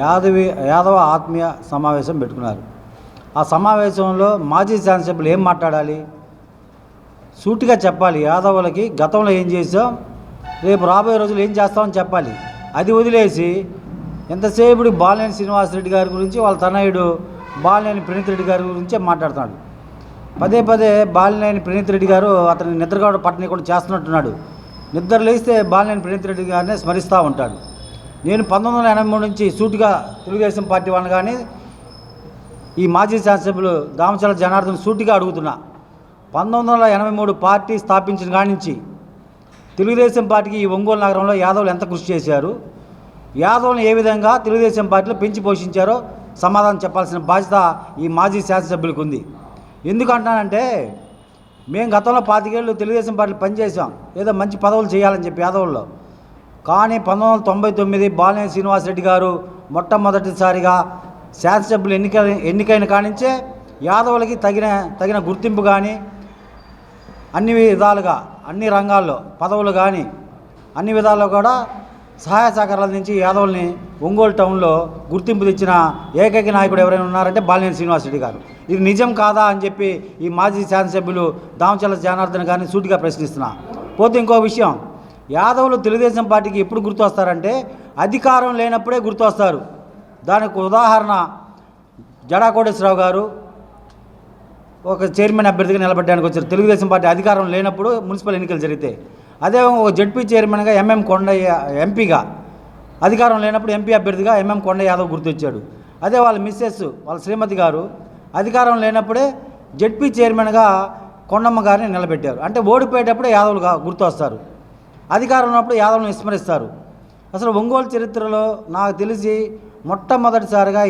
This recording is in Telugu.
యాదవి యాదవ ఆత్మీయ సమావేశం పెట్టుకున్నారు. ఆ సమావేశంలో మాజీ శాసనసభ్యులు ఏం మాట్లాడాలి? సూటిగా చెప్పాలి. యాదవులకి గతంలో ఏం చేసాం రేపు రాబోయే రోజులు ఏం చేస్తామని చెప్పాలి. అది వదిలేసి ఎంతసేపు బాలినేని శ్రీనివాసరెడ్డి గారి గురించి వాళ్ళ తనయుడు బాలినేని ప్రణీత్ రెడ్డి గారి గురించే మాట్లాడుతున్నాడు. పదే పదే బాలినేని ప్రణీత్ రెడ్డి గారు అతని నిద్రగా పట్టణి కూడా చేస్తున్నట్టున్నాడు. నిద్ర లేస్తే బాలినేని ప్రణీత్ రెడ్డి గారిని స్మరిస్తూ ఉంటాడు. నేను పంతొమ్మిది వందల ఎనభై మూడు నుంచి సూటిగా తెలుగుదేశం పార్టీ వాళ్ళని కానీ ఈ మాజీ శాసనసభ్యులు దామచల జనార్దన్ సూటిగా అడుగుతున్నా. పంతొమ్మిది వందల ఎనభై మూడు పార్టీ స్థాపించిన కానించి తెలుగుదేశం పార్టీకి ఈ ఒంగోలు నగరంలో యాదవులు ఎంత కృషి చేశారు? యాదవులను ఏ విధంగా తెలుగుదేశం పార్టీలో పెంచి పోషించారో సమాధానం చెప్పాల్సిన బాధ్యత ఈ మాజీ శాసనసభ్యులకు ఉంది. ఎందుకంటానంటే మేము గతంలో పాతికేళ్ళు తెలుగుదేశం పార్టీలో పనిచేసాం ఏదో మంచి పదవులు చేయాలని చెప్పి యాదవుల్లో. కానీ పంతొమ్మిది వందల తొంభై తొమ్మిది బాలినేని శ్రీనివాసరెడ్డి గారు మొట్టమొదటిసారిగా శాసనసభ్యులు ఎన్నిక ఎన్నికైన కానించే యాదవులకి తగిన తగిన గుర్తింపు కానీ అన్ని విధాలుగా అన్ని రంగాల్లో పదవులు కానీ అన్ని విధాల్లో కూడా సహాయ సహకారాల నుంచి యాదవుల్ని ఒంగోలు టౌన్లో గుర్తింపు తెచ్చిన ఏకైక నాయకుడు ఎవరైనా ఉన్నారంటే బాలినేని శ్రీనివాసరెడ్డి గారు. ఇది నిజం కాదా అని చెప్పి ఈ మాజీ శాసనసభ్యులు దామచల జనార్దన్ గారిని సూటిగా ప్రశ్నిస్తున్నా. పోతే ఇంకో విషయం. యాదవులు తెలుగుదేశం పార్టీకి ఎప్పుడు గుర్తొస్తారంటే అధికారం లేనప్పుడే గుర్తు వస్తారు దానికి ఉదాహరణ జడా కోటేశ్వరరావు గారు ఒక చైర్మన్ అభ్యర్థిగా నిలబడడానికి వచ్చారు. తెలుగుదేశం పార్టీ అధికారం లేనప్పుడు మున్సిపల్ ఎన్నికలు జరిగితే. అదే ఒక జడ్పీ చైర్మన్గా ఎంఎం కొండయ్య ఎంపీగా. అధికారం లేనప్పుడు ఎంపీ అభ్యర్థిగా ఎంఎం కొండ యాదవ్ గుర్తొచ్చాడు. అదే వాళ్ళ మిస్సెస్ వాళ్ళ శ్రీమతి గారు అధికారం లేనప్పుడే జడ్పీ చైర్మన్గా కొండమ్మ గారిని నిలబెట్టారు. అంటే ఓడిపోయేటప్పుడే యాదవులు గుర్తొస్తారు. గుర్తు వస్తారు అధికారం ఉన్నప్పుడు యాదవ్ను విస్మరిస్తారు. అసలు ఒంగోలు చరిత్రలో నాకు తెలిసి మొట్టమొదటిసారిగా